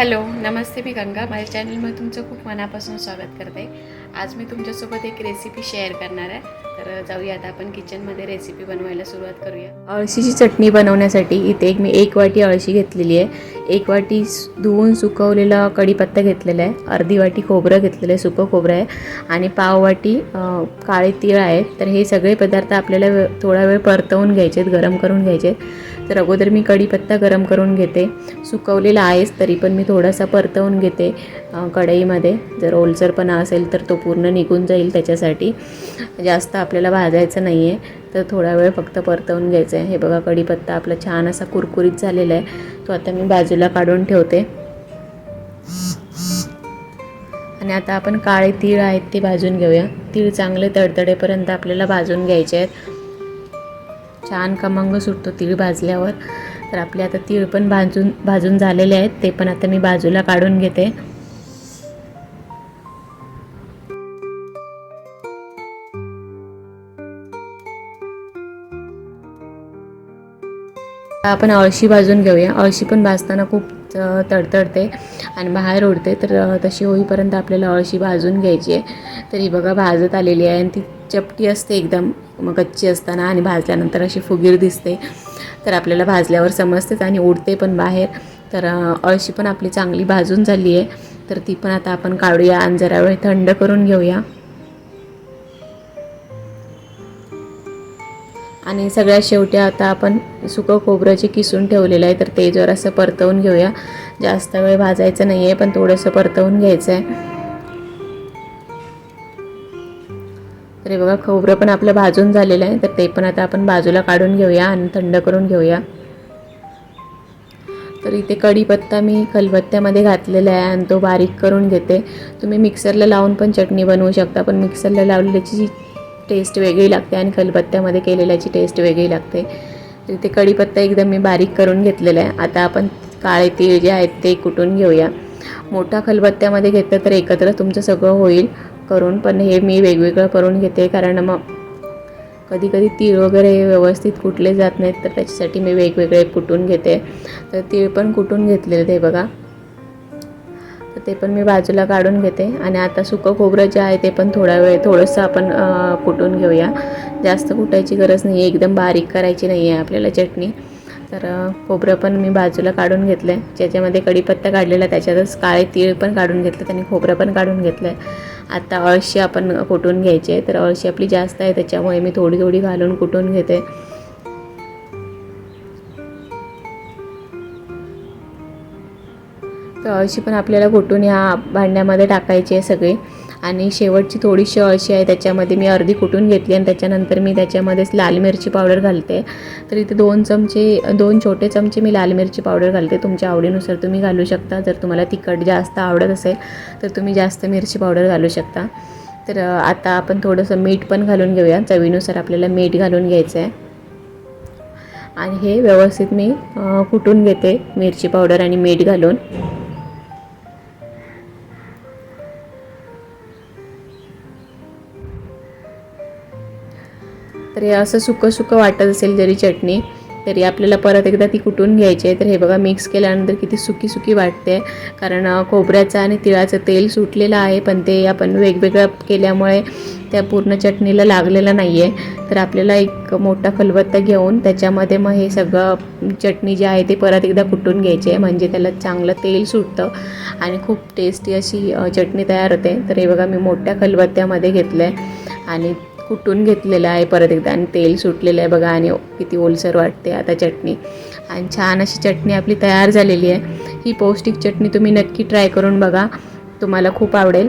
Hello नमस्ते मी गंगा. माझ्या चॅनलमध्ये तुमचं खूप मनापासून स्वागत करते. आज मी तुमच्यासोबत एक रेसिपी शेअर करणार आहे. तर जाऊया आता आपण किचनमध्ये रेसिपी बनवायला सुरुवात करूया. अळशीची चटणी बनवण्यासाठी इथे एक मी एक वाटी अळशी घेतलेली आहे. एक वाटी धुवून सुकवलेला कढीपत्ता घेतलेला आहे. अर्धी वाटी खोबरं घेतलेलं आहे सुकं खोबरं आहे. आणि पाव वाटी काळे तीळ आहे. तर हे सगळे पदार्थ आपल्याला थोडा वेळ परतवून घ्यायचे आहेत गरम करून घ्यायचे आहेत तर अगोदर मी कढीपत्ता गरम करून घेते. सुकवलेला आहेच तरी पण मी थोडासा परतवून घेते कढईमध्ये. जर ओलसरपणा असेल तर तो पूर्ण निघून जाईल त्याच्यासाठी. जास्त आपल्याला भाजायचं नाही आहे तर थोडा वेळ फक्त परतवून घ्यायचं आहे हे बघा कढीपत्ता आपला छान असा कुरकुरीत झालेला आहे. तो आता मी बाजूला काढून ठेवते. आणि आता आपण काळे तीळ आहेत ते भाजून घेऊया. तीळ चांगले तडतडेपर्यंत आपल्याला भाजून घ्यायचे आहेत. छान कमंग सुटतो तीळ भाजल्यावर. तर आपले आता तीळ पण भाजून भाजून झालेले आहेत. ते पण आता मी बाजूला काढून घेते. आपण अळशी भाजून घेऊया. अळशी पण भाजताना खूप तडतडते आणि बाहेर उडते. तर तशी होईपर्यंत आपल्याला अळशी भाजून घ्यायची आहे. तर ही बघा भाजत आलेली आहे आणि ती चपटी असते एकदम. मग कच्ची असताना आणि भाजल्यानंतर अशी फुगीर दिसते. तर आपल्याला भाजल्यावर समजतेच आणि उडते पण बाहेर. तर अळशी पण आपली चांगली भाजून झाली आहे. तर ती पण आता आपण काढूया आणि जरा वेळ थंड करून घेऊया. आणि सगळ्यात शेवटी आता आपण सुकं खोबरं जे किसून ठेवलेलं आहे तर ते जरासं परतवून घेऊया. जास्त वेळ भाजायचं नाही आहे पण थोडंसं परतवून घ्यायचं आहे तरी बघा खोबरं पण आपलं भाजून झालेलं आहे तर ते पण आता आपण बाजूला काढून घेऊया आणि थंड करून घेऊया. तर इथे कढीपत्ता मी खलबत्त्यामध्ये घातलेला आहे आणि तो बारीक करून घेते. तुम्ही मिक्सरला लावून पण चटणी बनवू शकता पण मिक्सरला लावलेल्याची जी टेस्ट वेगळी लागते आणि खलबत्त्यामध्ये केलेल्याची टेस्ट वेगळी लागते. तर कढीपत्ता एकदम मी बारीक करून घेतलेला आहे. आता आपण काळे तीळ जे आहेत ते कुटून घेऊया. मोठा खलबत्त्यामध्ये घेतलं तर एकत्र तुमचं सगळं होईल. करून पण हे मी वेगवेगळं करून घेते कारण मग कधी कधी तीळ वगैरे व्यवस्थित कुटले जात नाहीत तर त्याच्यासाठी मी वेगवेगळे कुटून घेते. तर तीळ पण कुटून घेतलेले ते बघा. तर ते पण मी बाजूला काढून घेते. आणि आता सुकं खोबरं जे आहे ते पण थोडा वेळ थोडंसं आपण कुटून घेऊया. जास्त कुटायची गरज नाही आहे एकदम बारीक करायची नाही आहे आपल्याला चटणी. तर खोबरं पण मी बाजूला काढून घेतलं आहे ज्याच्यामध्ये कढीपत्ता काढलेला त्याच्यातच काळे तीळ पण काढून घेतलं त्यांनी खोबरं पण काढून घेतलं आहे आता अळशी आपण कुटून घ्यायची आहे. तर अळशी आपली जास्त आहे त्याच्यामुळे मी थोडी थोडी घालून कुटून घेते. तर अळशी पण आपल्याला कुटून ह्या भांड्यामध्ये टाकायची आहे सगळी. आणि शेवटची थोडीशी अळशी आहे त्याच्यामध्ये मी अर्धी कुटून घेतली आणि त्याच्यानंतर मी त्याच्यामध्येच लाल मिरची पावडर घालते. तर इथे दोन चमचे दोन छोटे चमचे मी लाल मिरची पावडर घालते. तुमच्या आवडीनुसार तुम्ही घालू शकता. जर तुम्हाला तिखट जास्त आवडत असेल तर तुम्ही जास्त मिरची पावडर घालू शकता. तर आता आपण थोडंसं मीठ पण घालून घेऊया. चवीनुसार आपल्याला मीठ घालून घ्यायचं आहे आणि हे व्यवस्थित मी कुटून घेते मिरची पावडर आणि मीठ घालून. तर हे असं सुकं सुकं वाटत असेल जरी चटणी तरी आपल्याला परत एकदा ती कुटून घ्यायची आहे? तर हे बघा मिक्स केल्यानंतर किती सुकी सुकी वाटते. कारण खोबऱ्याचं आणि तिळाचं तेल सुटलेलं आहे पण ते आपण वेगवेगळं केल्यामुळे त्या पूर्ण चटणीला लागलेलं नाही आहे तर आपल्याला एक मोठा खलबत्ता घेऊन त्याच्यामध्ये मग हे सगळं चटणी जी आहे ते परत एकदा कुटून घ्यायची आहे? म्हणजे त्याला चांगलं तेल सुटतं आणि खूप टेस्टी अशी चटणी तयार होते. तर हे बघा मी मोठ्या खलबत्त्यामध्ये घेतलं आहे आणि कुटून घेतलेलं आहे. परत एकदा आणि तेल सुटलेलं आहे बघा आणि किती ओलसर वाटते आता चटणी. आणि छान अशी चटणी आपली तयार झालेली आहे. ही पौष्टिक चटणी तुम्ही नक्की ट्राय करून बघा. तुम्हाला खूप आवडेल.